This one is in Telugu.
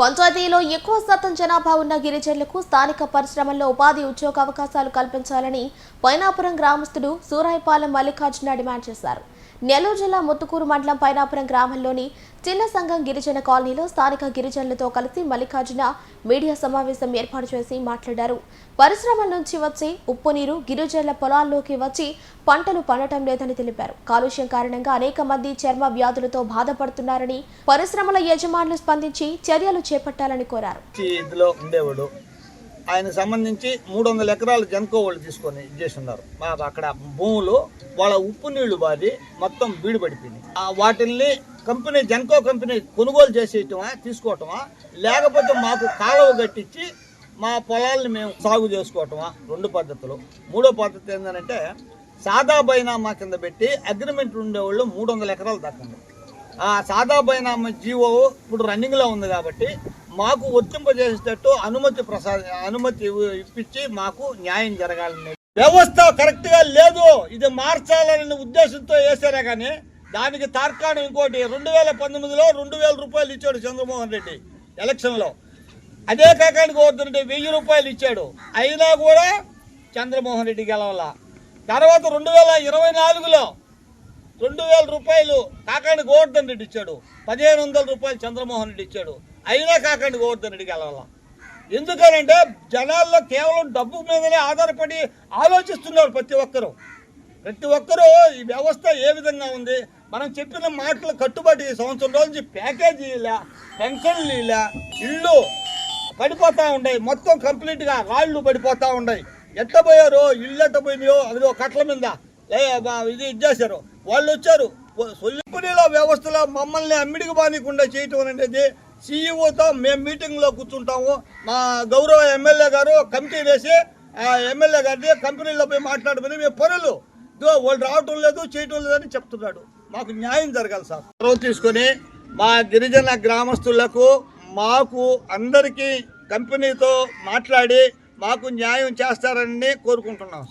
పంచాయతీలో ఎక్కువ శాతం జనాభా ఉన్న గిరిజనులకు స్థానిక పరిశ్రమల్లో ఉపాధి ఉద్యోగ అవకాశాలు కల్పించాలని పైనాపురం గ్రామస్తుడు సూరాయిపాలెం మల్లికార్జున డిమాండ్ చేశారు. నెల్లూరు జిల్లా ముత్తుకూరు మండలం పైనాపురం గ్రామంలోని చిన్న సంఘం గిరిజన కాలనీలో స్థానిక గిరిజనులతో కలిసి మల్లికార్జున మీడియా సమావేశం ఏర్పాటు చేసి మాట్లాడారు. పరిశ్రమల నుంచి వచ్చే ఉప్పు నీరు గిరిజనుల పొలాల్లోకి వచ్చి పంటలు పండటం లేదని తెలిపారు. కాలుష్యం కారణంగా అనేక మంది చర్మ వ్యాధులతో బాధపడుతున్నారని పరిశ్రమల యజమానులు స్పందించి చర్యలు చేపట్టాలని కోరారు. ఆయన సంబంధించి మూడు వందల ఎకరాలు జన్కో వాళ్ళు తీసుకొని ఇది చేస్తున్నారు. మా అక్కడ భూములు వాళ్ళ ఉప్పు నీళ్ళు బాది మొత్తం బీడు పడిపోయింది ఆ వాటిల్ని కంపెనీ జన్కో కంపెనీ కొనుగోలు చేసేయటమా తీసుకోవటమా లేకపోతే మాకు కాలువ కట్టించి మా పొలాల్ని మేము సాగు చేసుకోవటమా రెండు పద్ధతులు. మూడో పద్ధతి ఏంటంటే సాదా బైనామా కింద పెట్టి అగ్రిమెంట్ ఉండేవాళ్ళు మూడు వందల ఎకరాలు దక్కండి ఆ సాదా బైనామా జీవో ఇప్పుడు రన్నింగ్లో ఉంది కాబట్టి మాకు వర్తింపజేసేటట్టు అనుమతి ప్రసాద అనుమతి ఇప్పించి మాకు న్యాయం జరగాలని. వ్యవస్థ కరెక్ట్గా లేదు. ఇది మార్చాలనే ఉద్దేశంతో వేసారే కానీ దానికి తార్కాణం ఇంకోటి. రెండు వేల పంతొమ్మిదిలో రెండు వేల రూపాయలు ఇచ్చాడు చంద్రమోహన్ రెడ్డి ఎలక్షన్లో. అదే కాకానికి పోతుంటే వెయ్యి రూపాయలు ఇచ్చాడు. అయినా కూడా చంద్రమోహన్ రెడ్డి గెలవాల. తర్వాత రెండు వేల ఇరవై నాలుగులో రెండు వేల రూపాయలు కాకాని గోవర్ధన్ రెడ్డి ఇచ్చాడు. పదిహేను వందల రూపాయలు చంద్రమోహన్ రెడ్డి ఇచ్చాడు. అయినా కాకాని గోవర్ధన్ రెడ్డి గెలవాల ఎందుకనంటే జనాల్లో కేవలం డబ్బు మీదనే ఆధారపడి ఆలోచిస్తున్నారు ప్రతి ఒక్కరూ. ప్రతి ఒక్కరూ ఈ వ్యవస్థ ఏ విధంగా ఉంది? మనం చెప్పిన మాటలు కట్టుబడి సంవత్సరం రోజు నుంచి ప్యాకేజీ ఇలా పెన్షన్లు ఇలా ఇళ్ళు పడిపోతూ ఉన్నాయి. మొత్తం కంప్లీట్గా రాళ్ళు పడిపోతూ ఉన్నాయి. ఎట్ట పోయారో ఇళ్ళు ఎట్ట పోయినాయో ఒక కట్ల మీద. లే ఇది ఇచ్చేశారు. వాళ్ళు వచ్చారు. సొల్లిపునిలో వ్యవస్థలో మమ్మల్ని అమ్మిడికి బానికుండా చేయటం అనేది సీఈఓతో మేము మీటింగ్లో కూర్చుంటాము. మా గౌరవ ఎమ్మెల్యే గారు కమిటీ వేసి ఎమ్మెల్యే గారిని కంపెనీలో పోయి మాట్లాడమని మేము పనులు. వాళ్ళు రావటం లేదు చేయటం లేదని చెప్తున్నాడు. మాకు న్యాయం జరగాలి సార్. చొరవ తీసుకొని మా గిరిజన గ్రామస్తులకు మాకు అందరికీ కంపెనీతో మాట్లాడి మాకు న్యాయం చేస్తారని కోరుకుంటున్నాం.